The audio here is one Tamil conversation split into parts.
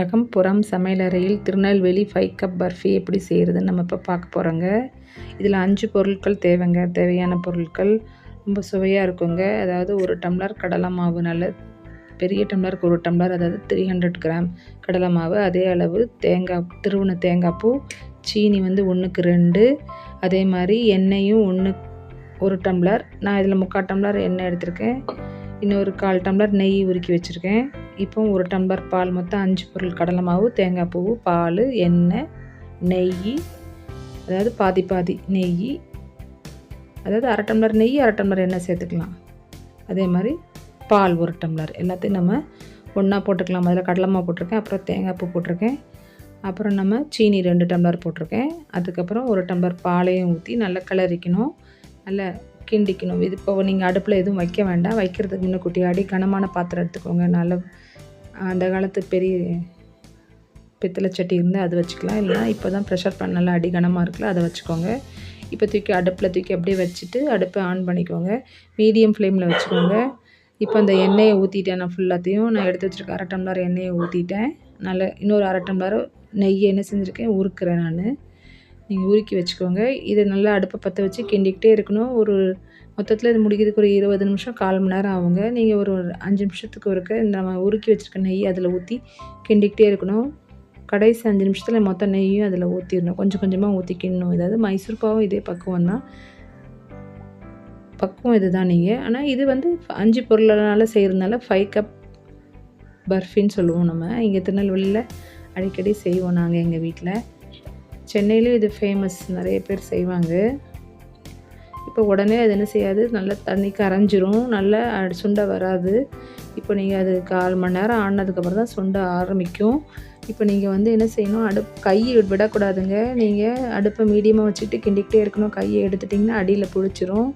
அகம்புறம் சமையலறையில் திருநெல்வேலி ஃபைவ் கப் பர்ஃபி எப்படி செய்கிறதுன்னு நம்ம இப்போ பார்க்க போகிறோங்க இதில் அஞ்சு பொருட்கள் தேவைங்க. தேவையான பொருட்கள் ரொம்ப சுவையாக இருக்குங்க. அதாவது ஒரு டம்ளர் கடலை மாவு நல்ல பெரிய டம்ளருக்கு ஒரு டம்ளர் அதாவது த்ரீ ஹண்ட்ரட் கிராம் கடலை மாவு அதே அளவு தேங்காய் திருவுண தேங்காய் பூ சீனி வந்து ஒன்றுக்கு ரெண்டு. அதே மாதிரி எண்ணெயும் ஒன்று ஒரு டம்ளர். நான் இதில் முக்கால் டம்ளர் எண்ணெய் எடுத்திருக்கேன். இன்னொரு கால் டம்ளர் நெய் உருக்கி வச்சுருக்கேன். இப்போ ஒரு டம்ளர் பால் மொத்தம் அஞ்சு பொருள். கடலை மாவு தேங்காய் பூ பால் எண்ணெய் நெய் அதாவது பாதி பாதி நெய். அதாவது அரை டம்ளர் நெய் அரை டம்ளர் எண்ணெய் சேர்த்துக்கலாம். அதே மாதிரி பால் ஒரு டம்ளர். எல்லாத்தையும் நம்ம ஒன்றா போட்டுக்கலாம். முதல்ல கடலை மாவு போட்டிருக்கேன் அப்புறம் தேங்காய் பூ போட்டிருக்கேன். அப்புறம் நம்ம சீனி ரெண்டு டம்ளர் போட்டிருக்கேன். அதுக்கப்புறம் ஒரு டம்ளர் பாலையும் ஊற்றி நல்லா கிளறிக்கணும். நல்லா கிண்டிக்கணும். இது இப்போ நீங்கள் அடுப்பில் எதுவும் வைக்க வேண்டாம். வைக்கிறதுக்கு இன்னும் குட்டி அடி கனமான பாத்திரம் எடுத்துக்கோங்க. நல்ல அந்த காலத்து பெரிய பித்தளை சட்டி இருந்தால் அது வச்சுக்கலாம். இல்லைனா இப்போ தான் ப்ரெஷர் பண்ணலாம் அடி கனமாக இருக்குல்ல அதை வச்சுக்கோங்க. இப்போ தூக்கி அடுப்பில் தூக்கி அப்படியே வச்சுட்டு அடுப்பை ஆன் பண்ணிக்கோங்க. மீடியம் ஃப்ளேமில் வச்சுக்கோங்க. இப்போ அந்த எண்ணெயை ஊற்றிட்டேன் நான் ஃபுல்லாத்தையும் நான் எடுத்து வச்சுருக்க அரை டம்ளர் எண்ணெயை ஊற்றிட்டேன் நல்ல இன்னொரு அரை டம்ளர் நெய் என்ன செஞ்சுருக்கேன். உருக்குறேன் நான். நீங்கள் உருக்கி வச்சுக்கோங்க. இதை நல்லா அடுப்பை பற்ற வச்சு கிண்டிக்கிட்டே இருக்கணும். ஒரு மொத்தத்தில் இது முடிக்கிறதுக்கு ஒரு இருபது நிமிஷம் கால் மணி நேரம் ஆகுங்க. நீங்கள் ஒரு அஞ்சு நிமிஷத்துக்கு ஒருக்க இந்த நம்ம உருக்கி வச்சுருக்க நெய் அதில் ஊற்றி கிண்டிக்கிட்டே இருக்கணும். கடைசி அஞ்சு நிமிஷத்தில் மொத்த நெய்யும் அதில் ஊற்றிடணும் கொஞ்சம் கொஞ்சமாக ஊற்றி இதாவது ஏதாவது மைசூர் பாவும் இதே பக்குவம் தான். பக்குவம் இது தான் நீங்கள் ஆனால் இது வந்து அஞ்சு பொருளால் செய்கிறதுனால ஃபைவ் கப் பர்ஃபின்னு சொல்லுவோம் நம்ம. இங்கே திருநெல்வேலியில் அடிக்கடி செய்வோம் நாங்கள் எங்கள் வீட்டில் சென்னையிலையும் இது ஃபேமஸ் நிறைய பேர் செய்வாங்க. இப்போ உடனே அது என்ன செய்யாது? நல்லா தண்ணி கரைஞ்சிரும். நல்லா சுண்டை வராது. இப்போ நீங்கள் அது கால் மணி நேரம் ஆனதுக்கப்புறம் தான் சுண்டை ஆரம்பிக்கும். இப்போ நீங்கள் வந்து என்ன செய்யணும்? அடுப் கையை விடக்கூடாதுங்க. நீங்கள் அடுப்பை மீடியமாக வச்சுட்டு கிண்டிக்கிட்டே இருக்கணும். கையை எடுத்துட்டிங்கன்னா அடியில் பிடிச்சிரும்.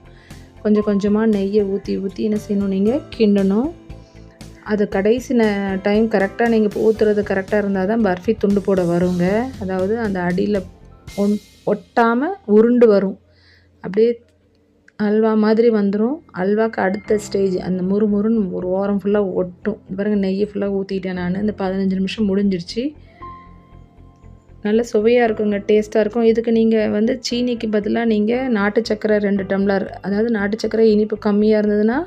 கொஞ்சம் கொஞ்சமாக நெய்யை ஊற்றி ஊற்றி என்ன செய்யணும்? நீங்கள் கிண்டணும். அது கடைசி டைம் கரெக்டாக நீங்கள் ஊற்றுறது கரெக்டாக இருந்தால் தான் பர்ஃபி துண்டு போட வருங்க. அதாவது அந்த அடியில் ஒன் ஒட்டாமல் உருண்டு வரும். அப்படியே அல்வா மாதிரி வந்துடும் அல்வாக்கு அடுத்த ஸ்டேஜ் அந்த முறுமுறுன்னு ஒரு ஓரம் ஃபுல்லாக ஒட்டும். பாருங்க நெய்யை ஃபுல்லாக ஊற்றிட்டேன் நான். இந்த பதினஞ்சு நிமிஷம் முடிஞ்சிருச்சு. நல்ல சுவையாக இருக்குங்க டேஸ்ட்டாக இருக்கும். இதுக்கு நீங்கள் வந்து சீனிக்கு பதிலாக நீங்கள் நாட்டு சக்கரை ரெண்டு டம்ளர் அதாவது நாட்டு சக்கரை இனிப்பு கம்மியாக இருந்ததுன்னா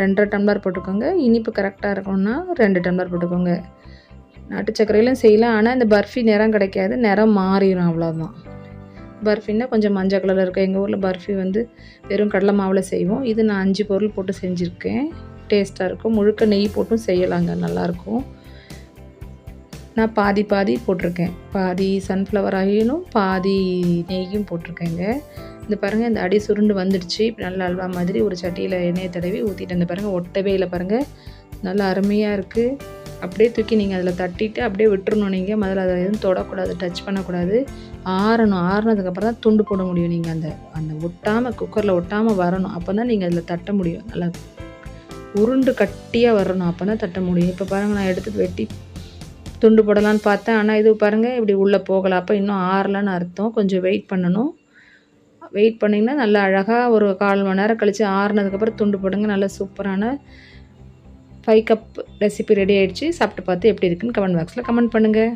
ரெண்டரை டம்ளர் போட்டுக்கோங்க. இனிப்பு கரெக்டாக இருக்கணும்னா ரெண்டு டம்ளர் போட்டுக்கோங்க. நாட்டு சர்க்கரையிலும் செய்யலாம். ஆனால் இந்த பர்ஃபி நிறம் கிடைக்காது. நிறம் மாறிடும் அவ்வளோதான் பர்ஃபின்னா கொஞ்சம் மஞ்சள் கலரில் இருக்கும். எங்கள் ஊரில் பர்ஃபி வந்து வெறும் கடலை மாவில் செய்வோம். இது நான் அஞ்சு பொருள் போட்டு செஞ்சுருக்கேன். டேஸ்ட்டாக இருக்கும். முழுக்க நெய் போட்டும் செய்யலாங்க. நல்லாயிருக்கும் நான் பாதி பாதி போட்டிருக்கேன். பாதி சன்ஃப்ளவர் ஆயிலும் பாதி நெய்யும் போட்டிருக்கேங்க. இந்த பாருங்கள் இந்த அடி சுருண்டு வந்துடுச்சு. நல்ல அல்வா மாதிரி ஒரு சட்டியில் எண்ணெயை தடவி ஊற்றிட்டு இந்த பாருங்கள் ஒட்டவே இல்லை பாருங்கள் நல்லா அருமையாக இருக்குது அப்படியே தூக்கி நீங்கள் அதில் தட்டிட்டு அப்படியே விட்டுறணும் நீங்கள் முதல்ல அதை எதுவும் தொடக்கூடாது டச் பண்ணக்கூடாது. ஆறணும். ஆறுனதுக்கப்புறம் தான் துண்டு போட முடியும் நீங்கள் அந்த அந்த ஒட்டாமல் குக்கரில் ஒட்டாமல் வரணும். அப்போ தான் நீங்கள் அதில் தட்ட முடியும். நல்லா உருண்டு கட்டியாக வரணும். அப்போ தான் தட்ட முடியும். இப்போ பாருங்கள் நான் எடுத்து வெட்டி துண்டு போடலான்னு பார்த்தேன். ஆனால் இது பாருங்கள் இப்படி உள்ளே போகலை. அப்போ இன்னும் ஆறலன்னு அர்த்தம். கொஞ்சம் வெயிட் பண்ணணும். வெயிட் பண்ணிங்கன்னா நல்லா அழகாக ஒரு கால் மணி நேரம் கழித்து ஆறுனதுக்கப்புறம் துண்டு போடுங்க. நல்லா சூப்பரான ஃபைவ் கப் ரெசிபி ரெடி ஆகிடுச்சு சாப்பிட்டு பார்த்து எப்படி இருக்குன்னு கமெண்ட் பாக்ஸில் கமெண்ட் பண்ணுங்கள்